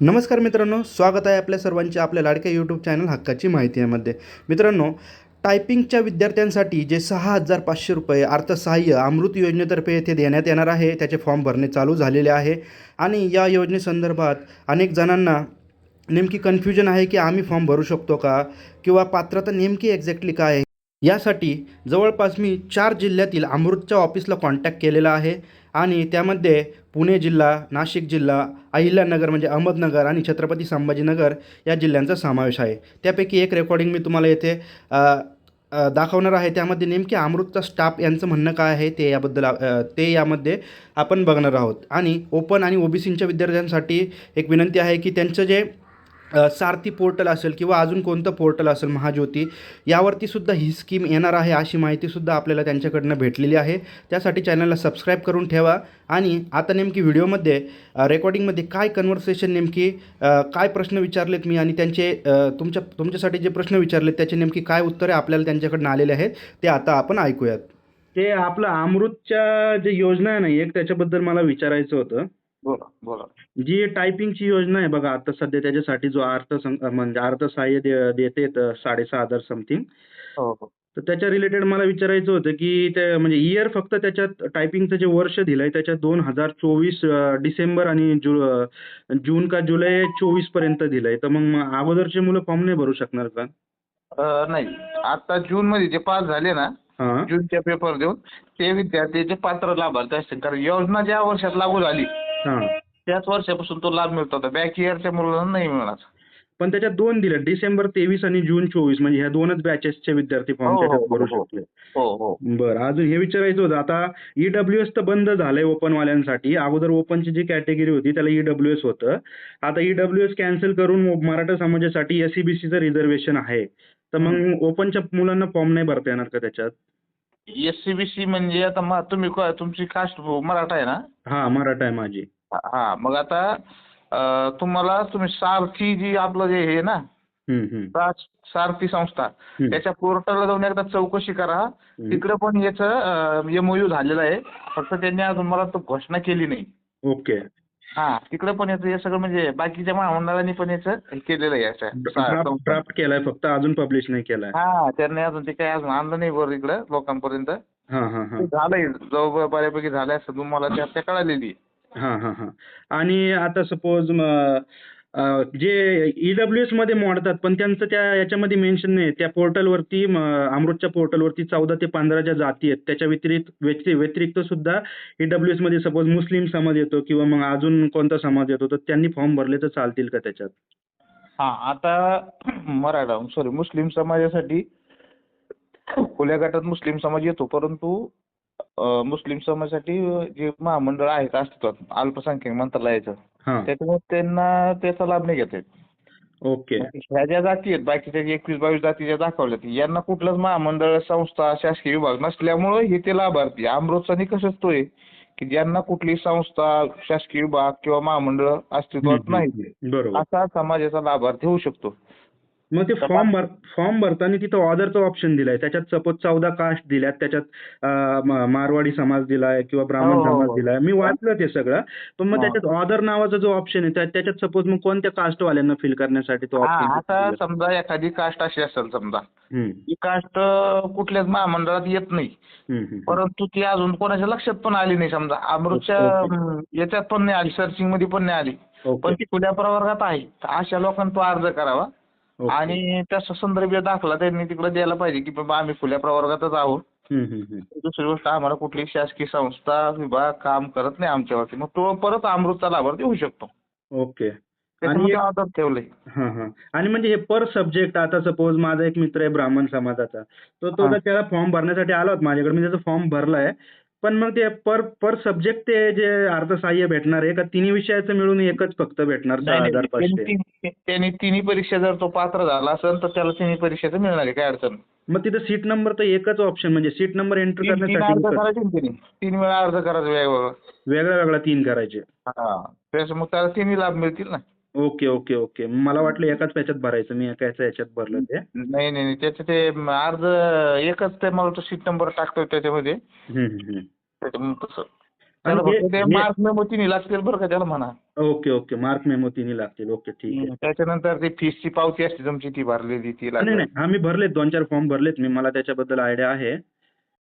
नमस्कार मित्रांनो स्वागत आहे आपल्या सर्वांचे आपल्या लाडक्या यूट्यूब चॅनल हक्काची माहिती यामध्ये. मित्रांनो टायपिंगच्या विद्यार्थ्यांसाठी जे सहा हजार पाचशे रुपये अर्थसहाय्य अमृत योजनेतर्फे येथे देण्यात येणार आहे त्याचे फॉर्म भरणे चालू झालेले आहे. आणि या योजनेसंदर्भात अनेक जणांना नेमकी कन्फ्युजन आहे की आम्ही फॉर्म भरू शकतो का? किंवा पात्रता नेमकी एक्झॅक्टली काय आहे? यासाठी जवळपास मी चार जिल्ह्यातील अमृतच्या ऑफिसला कॉन्टॅक्ट केलेला आहे. आणि त्यामध्ये पुणे जिल्हा नाशिक जिल्हा अहिल्यानगर म्हणजे अहमदनगर आणि छत्रपती संभाजीनगर या जिल्ह्यांचा समावेश आहे. त्यापैकी एक रेकॉर्डिंग मी तुम्हाला येथे दाखवणार आहे. त्यामध्ये नेमके अमृतचा स्टाफ यांचं म्हणणं काय आहे ते याबद्दल ते यामध्ये आपण बघणार आहोत. आणि ओपन आणि ओबीसींच्या विद्यार्थ्यांसाठी एक विनंती आहे की त्यांचं जे सारथी पोर्टल असेल किंवा अजून कोणतं पोर्टल असेल महाज्योती यावरती सुद्धा ही स्कीम येणार आहे अशी माहितीसुद्धा आपल्याला त्यांच्याकडनं भेटलेली आहे. त्यासाठी चॅनलला सबस्क्राईब करून ठेवा आणि आता नेमकी व्हिडिओमध्ये रेकॉर्डिंगमध्ये काय कन्व्हर्सेशन नेमकी काय प्रश्न विचारलेत मी आणि त्यांचे तुमच्या तुमच्यासाठी जे प्रश्न विचारलेत त्याचे नेमकी काय उत्तरे आपल्याला त्यांच्याकडनं आलेले आहेत ते आता आपण ऐकूयात. ते आपलं अमृतच्या जे योजना आहे ना एक त्याच्याबद्दल मला विचारायचं होतं. बोला बोला. जी टायपिंगची योजना आहे बघा आता सध्या त्याच्यासाठी जो अर्थ म्हणजे अर्थसहाय्य दे देते त- साडेसहा हजार समथिंग हो हो. तर त्याच्या रिलेटेड मला विचारायचं होतं की ते म्हणजे इयर फक्त त्याच्यात टायपिंगचं जे वर्ष दिलंय त्याच्यात दोन हजार चोवीस डिसेंबर आणि जु अं, जून का जुलै चोवीसपर्यंत दिलंय. तर मग अगोदरचे मुलं फॉर्म नाही भरू शकणार का? अं, नाही. आता जून मध्ये जे पास झाले ना हां. जूनच्या पेपर देऊन ते विद्यार्थी पात्र लाभार्थी असतील. कारण योजना ज्या वर्षात लागू झाली त्याच वर्षापासून तो लाभ मिळतो होता. बॅक इयरच्या मुलांना नाही मिळणार. पण त्याच्यात दोन दिले डिसेंबर तेवीस आणि जून चोवीस. म्हणजे ह्या दोनच बॅचेसचे विद्यार्थी फॉर्म हो, हो, त्याच्यात भरू हो. शकले. बरं अजून हे विचारायचं होतं. आता ईडब्ल्यू एस तर बंद झालंय ओपनवाल्यांसाठी. अगोदर ओपनची जी कॅटेगरी होती त्याला ईडब्ल्यू एस होतं. आता ईडब्ल्यू एस कॅन्सल करून मराठा समाजासाठी E एसईबीसीचं रिझर्वेशन आहे. तर मग ओपनच्या मुलांना फॉर्म नाही भरता येणार का त्याच्यात? एससीबीसी म्हणजे आता तुम्ही तुमची कास्ट मराठा आहे ना? हा मराठा आहे माझी. हा मग आता तुम्हाला तुम्ही सारथी जी आपलं जे हे ना सारथी संस्था त्याच्या पोर्टलला जाऊन एकदा चौकशी करा. तिकडे पण याचं एमओयू झालेलं आहे. फक्त त्यांनी अजून मला तो घोषणा केली नाही. ओके. हा तिकडे पण याचं हे सगळं म्हणजे बाकीच्या महामंडळांनी पण याचं केलेलं आहे याचं ड्राफ्ट केलाय फक्त अजून पब्लिश नाही केलाय. हा त्यांनी अजून ते काही अजून आणलं नाही वर इकडं लोकांपर्यंत. झालंय जवळ बऱ्यापैकी झालंय असं तुम्हाला त्या त्या कळालेली आहे. हा हा हा. आणि आता सपोज जे ईडब्ल्यू एसमध्ये मोडतात पण त्यांचं त्या याच्यामध्ये मेन्शन नाही. त्या पोर्टलवरती अमृतच्या पोर्टलवरती चौदा ते पंधरा ज्या जाती आहेत त्याच्या व्यतिरिक्त व्यति- व्यतिरिक्त सुद्धा ईडब्ल्यू एसमध्ये सपोज मुस्लिम समाज येतो किंवा मग अजून कोणता समाज येतो तर त्यांनी फॉर्म भरले तर चालतील का त्याच्यात? हा आता मराठा सॉरी मुस्लिम समाजासाठी खुल्या गटात मुस्लिम समाज येतो परंतु मुस्लिम समाजासाठी जे महामंडळ आहेत अस्तित्वात अल्पसंख्याक मंत्रालयाचं त्याच्यामुळे त्यांना त्याचा लाभ नाही घेता येत. ओके. ह्या ज्या जाती आहेत बाकीच्या एकवीस बावीस जाती ज्या दाखवल्यात यांना कुठलंच महामंडळ संस्था शासकीय विभाग नसल्यामुळं हे ते लाभार्थी अमृतचा निकषच तो आहे की ज्यांना कुठली संस्था शासकीय विभाग किंवा महामंडळ अस्तित्वात नाही असा समाजाचा लाभार्थी होऊ शकतो. मग ते फॉर्म भर फॉर्म भरताना तिथं ऑदरचं ऑप्शन दिलाय. त्याच्यात सपोज चौदा कास्ट दिल्यात त्याच्यात मारवाडी समाज दिलाय किंवा ब्राह्मण हो, हो, समाज हो. दिलाय. मी वाचलं ते सगळं. पण मग. त्याच्यात ऑदर नावाचा जो ऑप्शन आहे त्या- त्याच्यात सपोज मग कोणत्या कास्टवाल्यांना फिल करण्यासाठी तो हा आता ऑप्शन समजा एखादी कास्ट अशी असेल समजा. ती कास्ट कुठल्याच महामंडळात येत नाही. परंतु ती अजून कोणाच्या लक्षात पण आली नाही समजा. अमृतच्या याच्यात पण नाही आली सर्चिंगमध्ये पण नाही आली. पण ती खुल्या प्रवर्गात आहे. अशा लोकांना तो अर्ज करावा. आणि त्या संदर्भीय दाखला त्यांनी तिकडे द्यायला पाहिजे की बाबा आम्ही खुल्या प्रवर्गातच आहोत. दुसरी गोष्ट आम्हाला कुठली शासकीय संस्था विभाग काम करत नाही आमच्यावरती मग तो परत अमृतचा लाभार्थी होऊ शकतो. ओके. आधार ठेवलंय. हा हा. आणि म्हणजे हे पर सब्जेक्ट आता सपोज माझा एक मित्र आहे ब्राह्मण समाजाचा. तो तो त्याला फॉर्म भरण्यासाठी आला होता माझ्याकडे मी त्याचा फॉर्म भरलाय पण मग ते पर पर सब्जेक्ट ते जे अर्थसहाय्य भेटणार आहे का तिन्ही विषयाचं मिळून एकच फक्त भेटणार सहा हजार त्यांनी पाचशे. तीन- त्यांनी तिन्ही परीक्षा जर तो पात्र झाला असेल तर त्याला तिन्ही परीक्षेचं मिळणार आहे काय अडचण. मग तिथं सीट नंबर तर एकच ऑप्शन म्हणजे सीट नंबर एंटर करण्यासाठी तीन वेळा अर्ज करायचा वेगवेगळा. वेगळा वेगळा तीन करायचे. हा त्याच्यामुळे त्याला तिन्ही लाभ मिळतील ना. Okay okay okay. मला वाटलं एकाच याच्यात भरायचं. मी एकाच याच्यात भरलं ते. नाही नाही नाही. त्याचे ते म, अर्ज एकच ते मला तो सीट नंबर टाकतोय त्याच्यामध्ये. हम्म, हम्म, हम्म. त्याच्यामुळे तसं. त्याला आणि हे- फक्त ते हे- मार्क मेमो तिन्ही लागतील बरं का त्याला म्हणा. Okay okay. मार्क मेमो तिन्ही लागतील. ओके ठीक आहे. त्याच्यानंतर ते फीसची पावती असते तुमची ती भरलेली ती नाही लागेल. नाही आम्ही भरलेत. दोन चार फॉर्म भरलेत. मी मला त्याच्याबद्दल आयडिया आहे.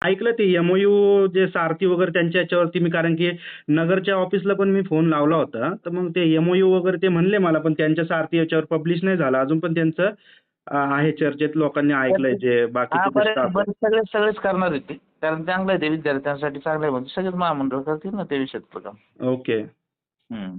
ऐकलं ते एमओयू जे सारथी वगैरे त्यांच्या याच्यावरती मी कारण की नगरच्या ऑफिसला पण मी फोन लावला होता. तर मग ते एमओयू वगैरे ते म्हणले मला पण त्यांच्या सारथी याच्यावर पब्लिश नाही झालं. अजून पण त्यांचं आहे चर्चेत लोकांनी ऐकलंय जे हा बाकीचे बरे staff. आहे. बरे सगळे सगळेच करणार आहेत ते. कारण चांगलं आहे ते विद्यार्थ्यांसाठी चांगलं आहे. म्हणजे सगळेच महामंडळ करतील ना ते विषयातलं काम ओके हम्म.